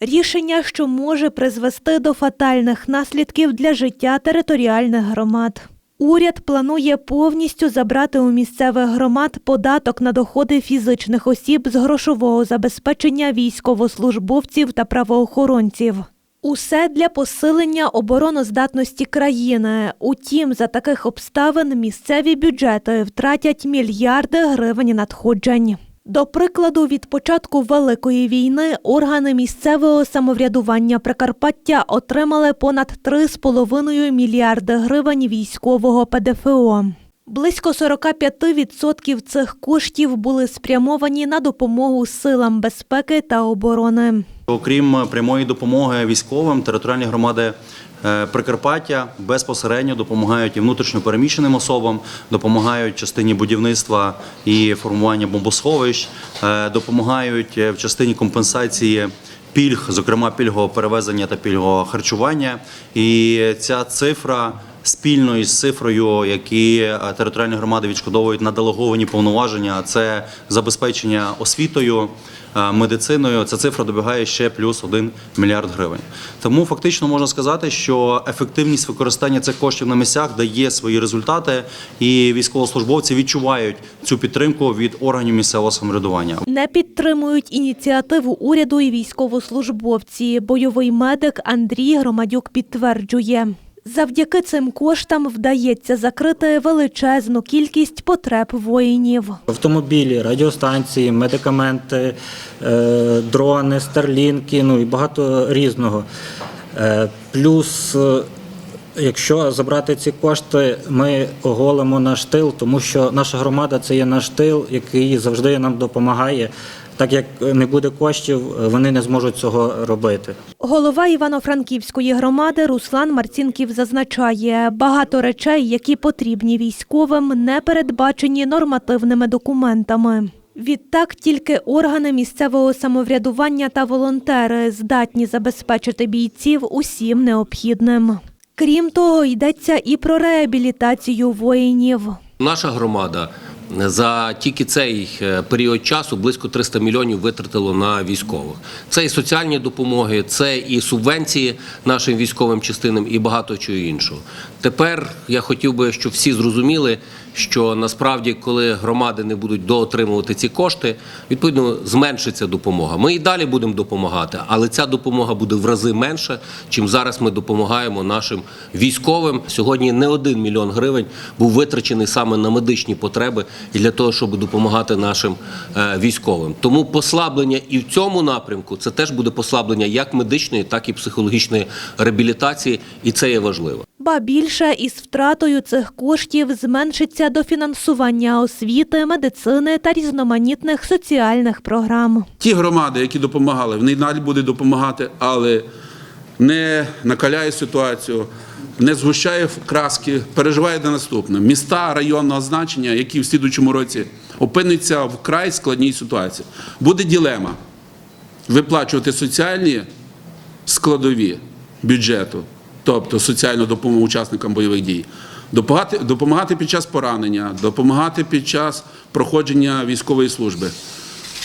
Рішення, що може призвести до фатальних наслідків для життя територіальних громад. Уряд планує повністю забрати у місцевих громад податок на доходи фізичних осіб з грошового забезпечення військовослужбовців та правоохоронців. Усе для посилення обороноздатності країни. Утім, за таких обставин місцеві бюджети втратять мільярди гривень надходжень. До прикладу, від початку Великої війни органи місцевого самоврядування Прикарпаття отримали понад 3,5 мільярди гривень військового ПДФО. Близько 45% цих коштів були спрямовані на допомогу силам безпеки та оборони. Окрім прямої допомоги військовим, територіальні громади е, Прикарпаття безпосередньо допомагають і внутрішньопереміщеним особам, допомагають частині будівництва і формування бомбосховищ, е, допомагають е, в частині компенсації. Пільг, зокрема пільгового перевезення та пільгового харчування, і ця цифра спільно із цифрою, які е, територіальні громади відшкодовують на делеговані повноваження, це забезпечення освітою, е, медициною. Ця цифра добігає ще плюс 1 мільярд гривень. Тому фактично можна сказати, що ефективність використання цих коштів на місцях дає свої результати, і військовослужбовці відчувають цю підтримку від органів місцевого самоврядування. Не підтримують ініціативу уряду і військовослужбовці. Бойовий медик Андрій Громадюк підтверджує. Завдяки цим коштам вдається закрити величезну кількість потреб воїнів. Автомобілі, радіостанції, медикаменти, е, дрони, старлінки, ну і багато різного. Е, Плюс, е, якщо забрати ці кошти, ми оголимо наш тил, тому що наша громада це є наш тил, який завжди нам допомагає. Так як не буде коштів, вони не зможуть цього робити. Голова Івано-Франківської громади Руслан Марцінків зазначає, багато речей, які потрібні військовим, не передбачені нормативними документами. Відтак тільки органи місцевого самоврядування та волонтери здатні забезпечити бійців усім необхідним. Крім того, йдеться і про реабілітацію воїнів. Наша громада за тільки цей е, період часу близько 300 мільйонів витратило на військових. Це і соціальні допомоги, це і субвенції нашим військовим частинам, і багато чого іншого. Тепер я хотів би, щоб всі зрозуміли, що насправді, коли громади не будуть доотримувати ці кошти, відповідно зменшиться допомога. Ми і далі будемо допомагати, але ця допомога буде в рази менша, чим зараз ми допомагаємо нашим військовим. Сьогодні не один мільйон гривень був витрачений саме на медичні потреби і для того, щоб допомагати нашим е, військовим. Тому послаблення і в цьому напрямку це теж буде послаблення як медичної, так і психологічної реабілітації, і це є важливо. Ба більше із втратою цих коштів зменшиться дофінансування освіти, медицини та різноманітних соціальних програм. Ті громади, які допомагали, вони далі будуть допомагати, але не накаляє ситуацію, не згущає краски, переживає до наступне. Міста районного значення, які в слідучому році опиняться в край складній ситуації. Буде ділема виплачувати соціальні складові бюджету, тобто соціальну допомогу учасникам бойових дій, допомагати, допомагати під час поранення, допомагати під час проходження військової служби.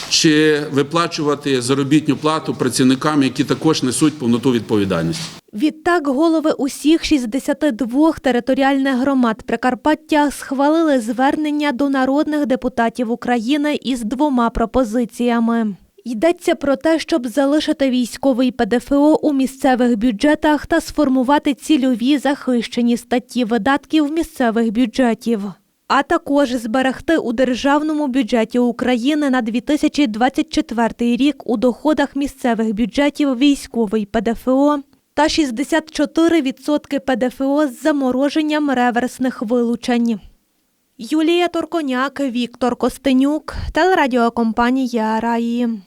Чи виплачувати заробітну плату працівникам, які також несуть повноту відповідальності? Відтак голови усіх 62 територіальних громад Прикарпаття схвалили звернення до народних депутатів України із двома пропозиціями. Йдеться про те, щоб залишити військовий ПДФО у місцевих бюджетах та сформувати цільові захищені статті видатків місцевих бюджетів. А також зберегти у державному бюджеті України на 2024 рік у доходах місцевих бюджетів військовий ПДФО та 64% ПДФО з замороженням реверсних вилучень. Юлія Торконяк, Віктор Костенюк, телерадіокомпанія Раї.